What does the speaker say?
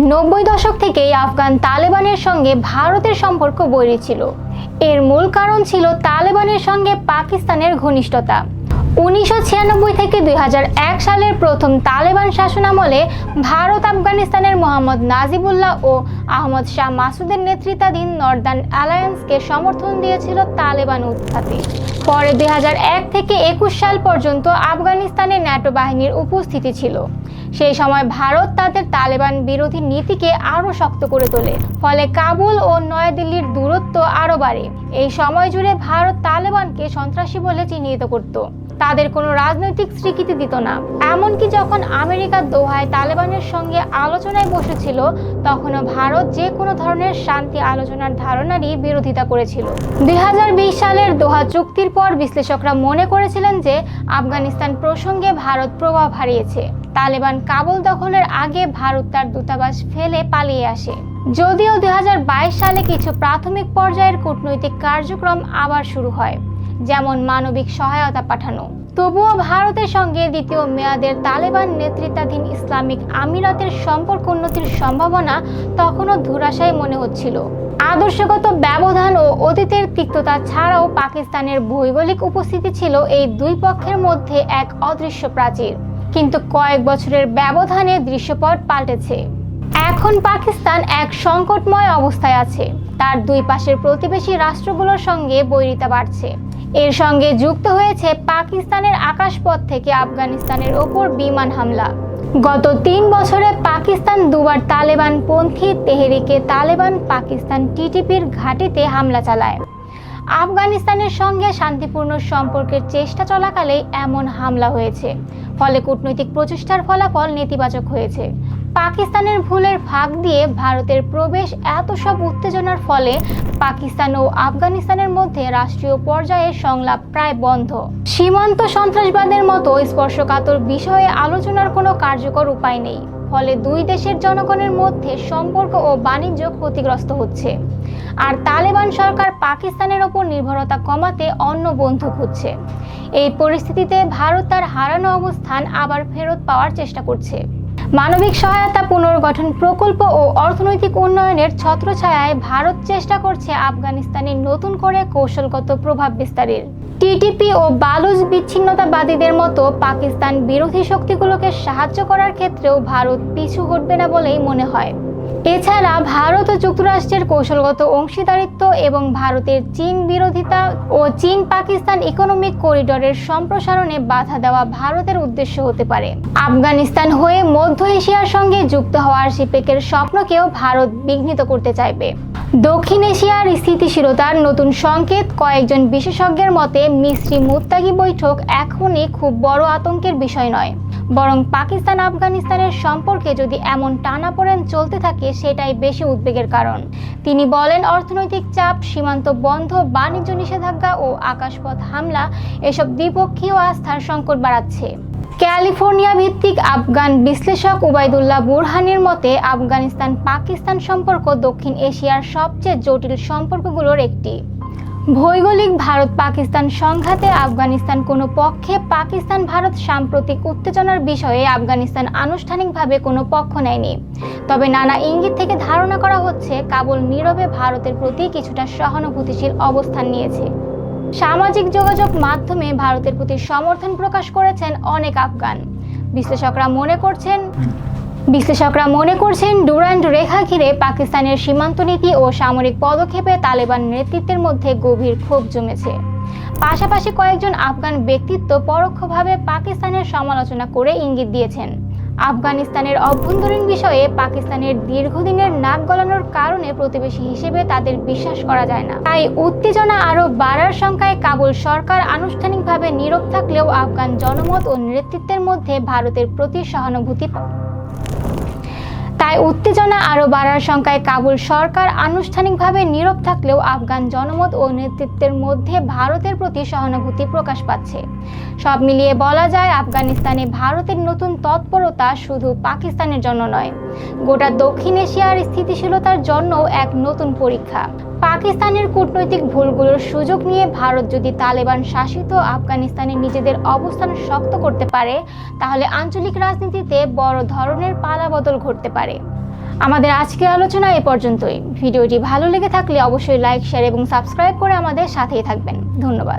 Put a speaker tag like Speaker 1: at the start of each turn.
Speaker 1: নব্বই দশক থেকেই আফগান তালেবানের সঙ্গে ভারতের সম্পর্ক বৈরী ছিল। এর মূল কারণ ছিল তালেবানের সঙ্গে পাকিস্তানের ঘনিষ্ঠতা। উনিশশো ছিয়ানব্বই থেকে দুই হাজার এক সালের প্রথম তালেবান শাসনামলে ভারত, আফগানিস্তানের মোহাম্মদ নাজিবুল্লাহ ও আহমদ শাহ মাসুদের নেতৃত্বাধীন নর্দার্ন অ্যালায়েন্সকে সমর্থন দিয়েছিল তালেবান উৎখাতে। পরে দুই হাজার এক থেকে একুশ সাল পর্যন্ত আফগানিস্তানে ন্যাটো বাহিনীর উপস্থিতি ছিল। সেই সময় ভারত তাদের তালেবান বিরোধী নীতিকে আরও শক্ত করে তোলে, ফলে কাবুল ও নয়াদিল্লির দূরত্ব আরও বাড়ে। এই সময় জুড়ে ভারত তালেবানকে সন্ত্রাসী বলে চিহ্নিত করত। তাদের কোনো রাজনৈতিক স্বীকৃতি দিত না। এমনকি যখন আমেরিকা দোহায় তালেবানের সঙ্গে আলোচনায় বসেছিল, তখনও ভারত যে কোনো ধরনের শান্তি আলোচনার ধারণারই বিরোধিতা করেছিল। দু হাজার বিশ সালের দোহা চুক্তির পর বিশ্লেষকরা মনে করেছিলেন যে আফগানিস্তান প্রসঙ্গে ভারত প্রভাব হারিয়েছে। তালেবান কাবুল দখলের আগে ভারত তার দূতাবাস ফেলে পালিয়ে আসে। যদিও দুই হাজার বাইশ সালে কিছু প্রাথমিক পর্যায়ের কূটনৈতিক কার্যক্রম আবার শুরু হয়। যেমন মানবিক সহায়তা পাঠানো। তবুও ভারতের সঙ্গে দ্বিতীয় মেয়াদের তালেবান নেতৃত্বাধীন ইসলামিক আমিরাতের সম্পর্ক উন্নতির সম্ভাবনা তখনও ধুরাশায় মনে হচ্ছিল। আদর্শগত ব্যবধান ও অতীতের তিক্ততা ছাড়াও পাকিস্তানের ভৌগোলিক উপস্থিতি ছিল এই দুই পক্ষের মধ্যে এক অদৃশ্য প্রাচীর। কিন্তু কয়েক বছরের ব্যবধানে দৃশ্যপট পাল্টেছে। এখন পাকিস্তান এক সংকটময় অবস্থায় আছে। তার দুই পাশের প্রতিবেশী রাষ্ট্রগুলোর সঙ্গে বৈরিতা বাড়ছে। এর সঙ্গে যুক্ত হয়েছে পাকিস্তানের আকাশপথ থেকে আফগানিস্তানের ওপর বিমান হামলা। গত তিন বছরে পাকিস্তান দুবার তালেবান পন্থী তেহরিকে তালেবান পাকিস্তান টিটিপির ঘাঁটিতে হামলা চালায়। আফগানিস্তানের সঙ্গে শান্তিপূর্ণ সম্পর্কের চেষ্টা চলাকালেই এমন হামলা হয়েছে, ফলে কূটনৈতিক প্রচেষ্টার ফলাফল নেতিবাচক হয়েছে। পাকিস্তানের ভুলের ফাঁক দিয়ে ভারতের প্রবেশ এত সব উত্তেজনার ফলে পাকিস্তান ও আফগানিস্তানের মধ্যে রাষ্ট্রীয় পর্যায়ে সংলাপ প্রায় বন্ধ। সীমান্ত সন্ত্রাসবাদের মতো স্পর্শকাতর বিষয়ে আলোচনার কোনো কার্যকর উপায় নেই। ফলে দুই দেশের জনগণের মধ্যে সম্পর্ক ও বাণিজ্য ক্ষতিগ্রস্ত হচ্ছে। আর তালেবান সরকার পাকিস্তানের ওপর নির্ভরতা কমাতে অন্য বন্ধু খুঁজছে। এই পরিস্থিতিতে ভারত তার হারানো অবস্থান আবার ফেরত পাওয়ার চেষ্টা করছে। মানবিক সহায়তা পুনর্গঠন প্রকল্প ও অর্থনৈতিক উন্নয়নের ছত্রছায়ায় ভারত চেষ্টা করছে আফগানিস্তানে নতুন করে কৌশলগত প্রভাব বিস্তারের। টিটিপি ও বালুজ বিচ্ছিন্নতাবাদীদের মতো পাকিস্তান বিরোধী শক্তিগুলোকে সাহায্য করার ক্ষেত্রেও ভারত পিছু হটবে না বলেই মনে হয়। এছাড়া ভারত ও যুক্তরাষ্ট্রের কৌশলগত অংশীদারিত্ব এবং ভারতের চীন বিরোধিতা ও চীন পাকিস্তান ইকোনমিক করিডোরের সম্প্রসারণে বাধা দেওয়া ভারতের উদ্দেশ্য হতে পারে। আফগানিস্তান হয়ে মধ্য এশিয়ার সঙ্গে যুক্ত হওয়ার সিপেকের স্বপ্নকেও ভারত বিঘ্নিত করতে চাইবে। দক্ষিণ এশিয়ার স্থিতিশীলতার নতুন সংকেত কয়েকজন বিশেষজ্ঞের মতে মিশ্রি মুত্তাগি বৈঠক এখনই খুব বড় আতঙ্কের বিষয় নয়। বরং পাকিস্তান আফগানিস্তানের সম্পর্কে যদি এমন টানাপোড়েন চলতে থাকে সেটাই বেশি উদ্বেগের কারণ। তিনি বলেন, অর্থনৈতিক চাপ, সীমান্ত বন্ধ, বাণিজ্য নিষেধাজ্ঞা ও আকাশপথ হামলা এসব দ্বিপক্ষীয় আস্থার সংকট বাড়াচ্ছে। ক্যালিফোর্নিয়া ভিত্তিক আফগান বিশ্লেষক উবায়দুল্লাহ বুরহানের মতে আফগানিস্তান পাকিস্তান সম্পর্ক দক্ষিণ এশিয়ার সবচেয়ে জটিল সম্পর্কগুলোর একটি। ভৌগোলিক ভারত পাকিস্তান সংঘাতে আফগানিস্তান কোনো পক্ষে পাকিস্তান ভারত সাম্প্রতিক উত্তেজনার বিষয়ে আফগানিস্তান আনুষ্ঠানিকভাবে কোনো পক্ষ নেয়নি। তবে নানা ইঙ্গিত থেকে ধারণা করা হচ্ছে, কাবুল নীরবে ভারতের প্রতি কিছুটা সহানুভূতিশীল অবস্থান নিয়েছে। সামাজিক যোগাযোগ মাধ্যমে ভারতের প্রতি সমর্থন প্রকাশ করেছেন অনেক আফগান। বিশ্লেষকরা মনে করছেন বিশ্লেষকরা মনে করছেন ডুরান্ড রেখা ঘিরে পাকিস্তানের সীমান্ত নীতি ও সামরিক পদক্ষেপে তালেবান নেতৃত্বের মধ্যে গভীর ক্ষোভ জমেছে। পাশাপাশি কয়েকজন আফগান ব্যক্তিত্ব পরোক্ষভাবে পাকিস্তানের সমালোচনা করে ইঙ্গিত দিয়েছেন। আফগানিস্তানের অভ্যন্তরীণ বিষয়ে পাকিস্তানের দীর্ঘদিনের নাক গলানোর কারণে প্রতিবেশী হিসেবে তাদের বিশ্বাস করা যায় না। তাই উত্তেজনা আরও বাড়ার সংখ্যায় কাবুল সরকার আনুষ্ঠানিকভাবে নীরব থাকলেও আফগান জনমত ও নেতৃত্বের মধ্যে ভারতের প্রতি সহানুভূতি তাই উত্তেজনা আরও বাড়ার সংখ্যায় কাবুল সরকার আনুষ্ঠানিকভাবে নীরব থাকলেও আফগান জনমত ও নেতৃত্বের মধ্যে ভারতের প্রতি সহানুভূতি প্রকাশ পাচ্ছে। সব মিলিয়ে বলা যায়, আফগানিস্তানে ভারতের নতুন তৎপরতা শুধু পাকিস্তানের জন্য নয়, গোটা দক্ষিণ এশিয়ার স্থিতিশীলতার জন্য এক নতুন পরীক্ষা। পাকিস্তানের কূটনৈতিক ভুলগুলোর সুযোগ নিয়ে ভারত যদি তালেবান শাসিত আফগানিস্তানে নিজেদের অবস্থান শক্ত করতে পারে, তাহলে আঞ্চলিক রাজনীতিতে বড় ধরনের পালাবদল ঘটতে পারে। আমাদের আজকের আলোচনা এ পর্যন্তই। ভিডিওটি ভালো লেগে থাকলে অবশ্যই লাইক, শেয়ার এবং সাবস্ক্রাইব করে আমাদের সাথেই থাকবেন। ধন্যবাদ।